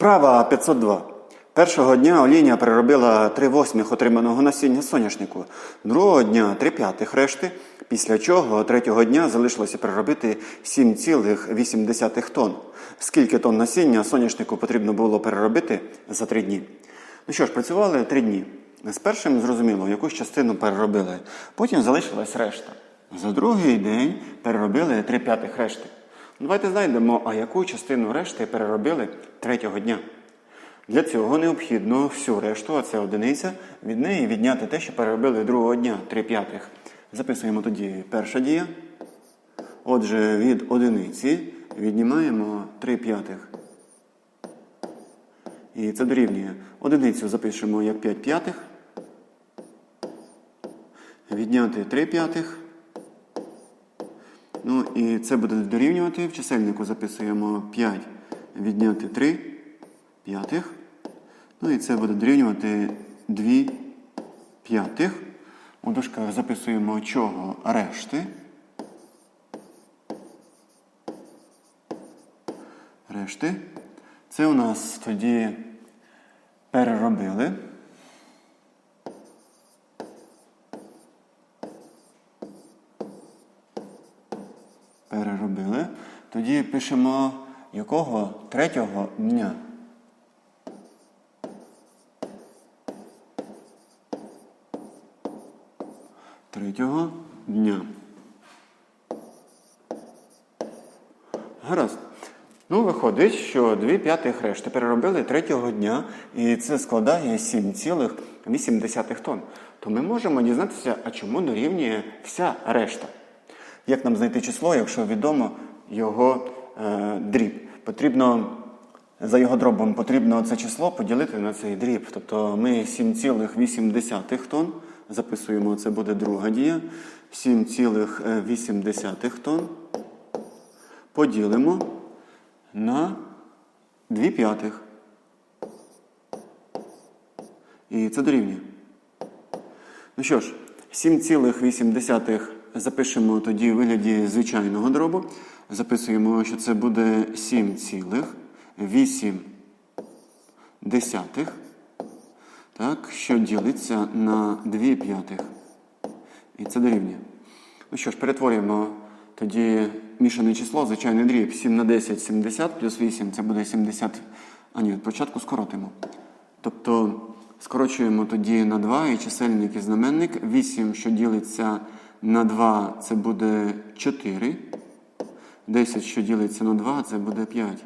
Вправа 502. Першого дня олійня переробила 3 восьмих отриманого насіння соняшнику, другого дня 3 п'ятих решти, після чого третього дня залишилося переробити 7,8 тонн. Скільки тонн насіння соняшнику потрібно було переробити за 3 дні? Ну що ж, працювали 3 дні. З першим зрозуміло, якусь частину переробили, потім залишилась решта. За другий день переробили 3 п'ятих решти. Давайте знайдемо, а яку частину решти переробили третього дня. Для цього необхідно всю решту, а це одиниця, від неї відняти те, що переробили другого дня, 3 п'ятих. Записуємо тоді перша дія. Отже, від одиниці віднімаємо 3 п'ятих. І це дорівнює. Одиницю запишемо як 5 п'ятих. Відняти 3 п'ятих. Ну і це буде дорівнювати. В чисельнику записуємо 5 відняти 3 п'ятих. Ну і це буде дорівнювати 2 п'ятих. У дужках записуємо чого решти. Решти. Це у нас тоді переробили. Тоді пишемо якого третього дня. Третього дня. Гаразд. Ну, виходить, що 2 п'ятих решти переробили третього дня, і це складає 7,8 тонн. То ми можемо дізнатися, а чому дорівнює вся решта. Як нам знайти число, якщо відомо його дріб? Потрібно за його дробом потрібно це число поділити на цей дріб. Тобто ми 7,8 тонн записуємо, це буде друга дія. 7,8 тонн поділимо на 2 п'ятих. І це дорівнює. Ну що ж, 7,8 запишемо тоді у вигляді звичайного дробу. Записуємо, що це буде 7,8 десятих, так, що ділиться на 2 п'ятих. І це дорівнює. Ну що ж, перетворюємо тоді мішане число, звичайний дріб. 7 на 10 70 плюс 8 це буде 70. А ні, спочатку скоротимо. Тобто скорочуємо тоді на 2 і чисельник і знаменник. 8, що ділиться на 2, це буде 4. 10, що ділиться на 2, це буде 5.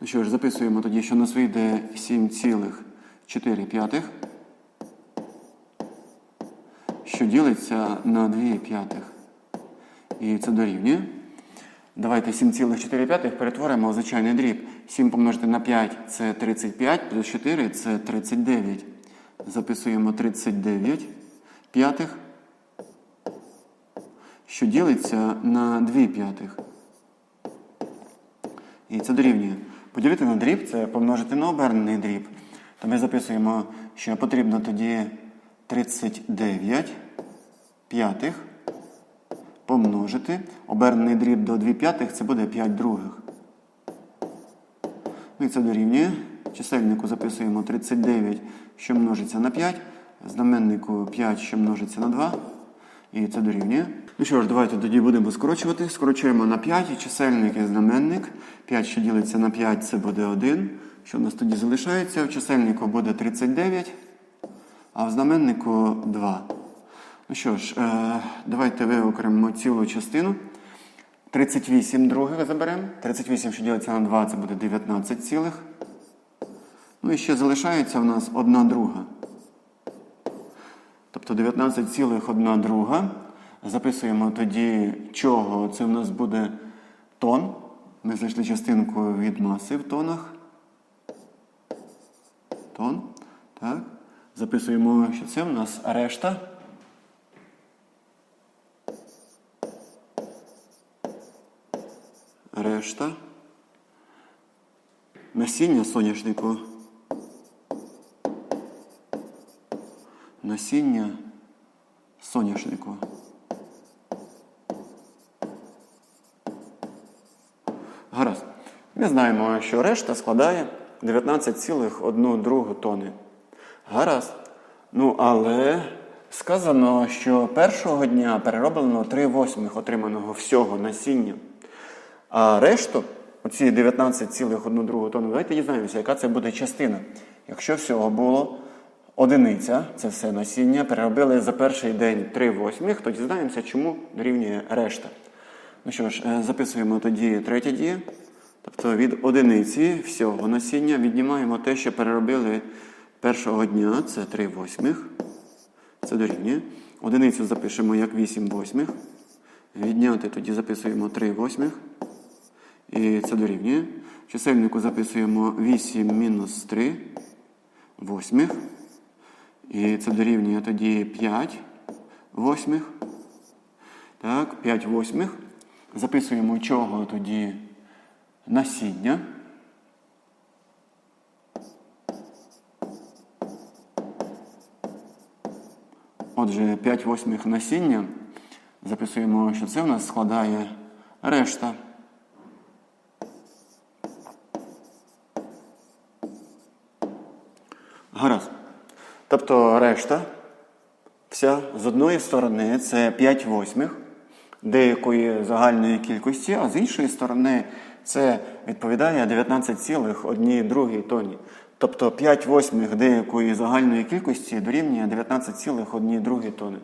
Ну що ж, записуємо тоді, що нас вийде 7,4 що ділиться на 2 п'ятих. І це дорівнює. Давайте 7,4 перетворимо в звичайний дріб. 7 помножити на 5 це 35, плюс 4 це 39. Записуємо 39 п'ятих, що ділиться на 2 п'ятих. І це дорівнює. Поділити на дріб це помножити на обернений дріб. То ми записуємо, що потрібно тоді 39 п'ятих помножити. Обернений дріб до 2 п'ятих це буде 5 других. Ну і це дорівнює. Чисельнику записуємо 39, що множиться на 5. Знаменнику 5, що множиться на 2. І це дорівнює. Ну що ж, давайте тоді будемо скорочувати. Скорочуємо на 5 і чисельник і знаменник. 5, що ділиться на 5, це буде 1. Що в нас тоді залишається? В чисельнику буде 39, а в знаменнику 2. Ну що ж, е, давайте виокремимо цілу частину. 38 других заберемо. 38, що ділиться на 2, це буде 19 цілих. Ну і ще залишається в нас 1 друга. Тобто 19 цілих 1 друга. Записуємо тоді, чого це в нас буде тон. Ми знайшли частинку від маси в тонах. Тон. Так. Записуємо, що це в нас решта. Решта. Насіння соняшнику. Насіння соняшнику. Гаразд. Ми знаємо, що решта складає 19,1 другу тони. Гаразд. Ну, але сказано, що першого дня перероблено 3 восьмих отриманого всього насіння. А решту, оці 19,1 другу тонну, давайте дізнаємося, яка це буде частина. Якщо всього було одиниця, це все насіння, переробили за перший день 3 восьмих, то дізнаємося, чому дорівнює решта. Ну що ж, е, записуємо тоді третя дія. Тобто від одиниці всього насіння віднімаємо те, що переробили першого дня, це 3 восьмих. Це дорівнює. Одиницю запишемо як 8 восьмих. Відняти тоді записуємо 3 восьмих. І це дорівнює. В чисельнику записуємо 8 мінус 3 восьмих. І це дорівнює тоді 5 восьмих. Так, 5 восьмих. Записуємо чого тоді насіння. Отже, 5 восьмих насіння. Записуємо, що це в нас складає решта. Гаразд. Тобто решта вся з одної сторони це 5 восьмих деякої загальної кількості, а з іншої сторони це відповідає 19,1 другій тоні. Тобто 5 восьмих деякої загальної кількості дорівнює 19,1 другій тони.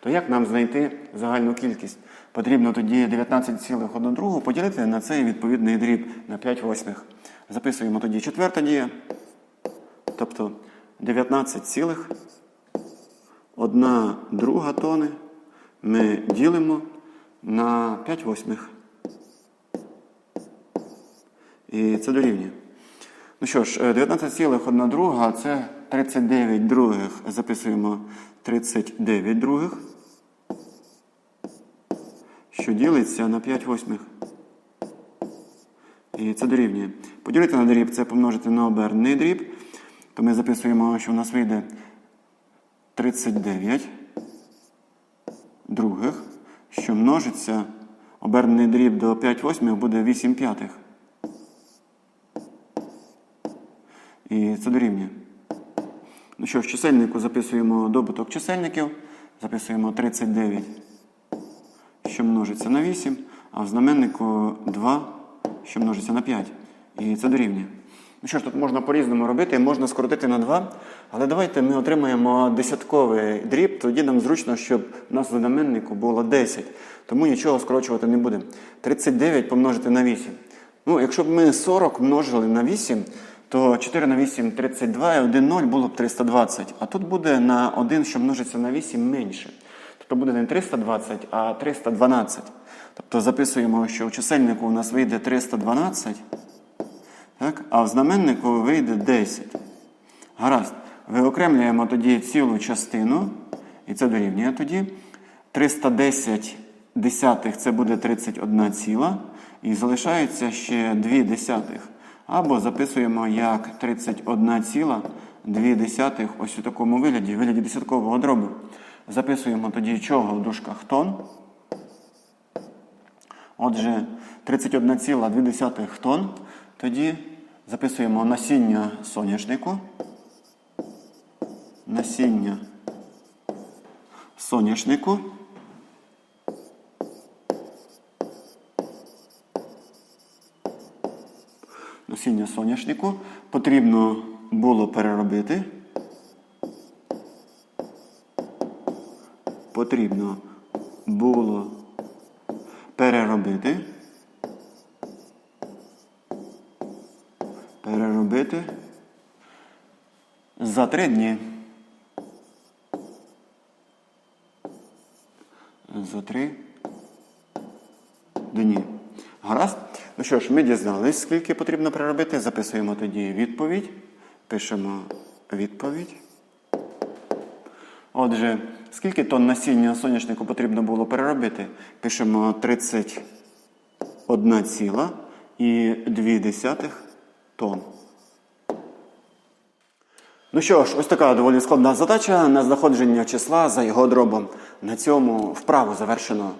То як нам знайти загальну кількість? Потрібно тоді 19,1 поділити на цей відповідний дріб на 5 восьмих. Записуємо тоді четверта дія. Тобто 19,1 друга тони ми ділимо на 5 восьмих. І це дорівнює. Ну що ж, е, 19,1 друга це 39 других. Записуємо 39 других, що ділиться на 5 восьмих. І це дорівнює. Поділити на дріб це помножити на обернений дріб. То ми записуємо, що у нас вийде 39 других, що множиться. Обернений дріб до 5 восьмих буде 8 п'ятих. І це дорівнює. Ну що, в чисельнику записуємо добуток чисельників. Записуємо 39, що множиться на 8, а в знаменнику 2, що множиться на 5. І це дорівнює. Ну що ж, тут можна по-різному робити, можна скоротити на 2, але давайте ми отримаємо десятковий дріб, тоді нам зручно, щоб у нас в знаменнику було 10. Тому нічого скорочувати не будемо. 39 помножити на 8. Ну, якщо б ми 40 множили на 8, то 4 на 8 32 і 1 0 було б 320. А тут буде на 1, що множиться на 8 менше. Тобто буде не 320, а 312. Тобто записуємо, що у чисельнику у нас вийде 312, так? а в знаменнику вийде 10. Гаразд. Виокремлюємо тоді цілу частину, і це дорівнює тоді. 310 десятих це буде 31 ціла. І залишається ще 2 десятих. Або записуємо як 31 ціла 2 десятих ось у такому вигляді, в вигляді десяткового дробу. Записуємо тоді чого в дужках тон. Отже, 31,2 тонн. Тоді записуємо насіння соняшнику. Насіння соняшнику. Насіння соняшнику потрібно було переробити. Потрібно було переробити. Переробити за три дні. За три дні. Гаразд? Ну що ж, ми дізнались, скільки потрібно переробити. Записуємо тоді відповідь. Пишемо відповідь. Отже, скільки тонн насіння соняшнику потрібно було переробити? Пишемо 31 ціла і 2 тонн. Ну що ж, ось така доволі складна задача на знаходження числа за його дробом. На цьому вправу завершено.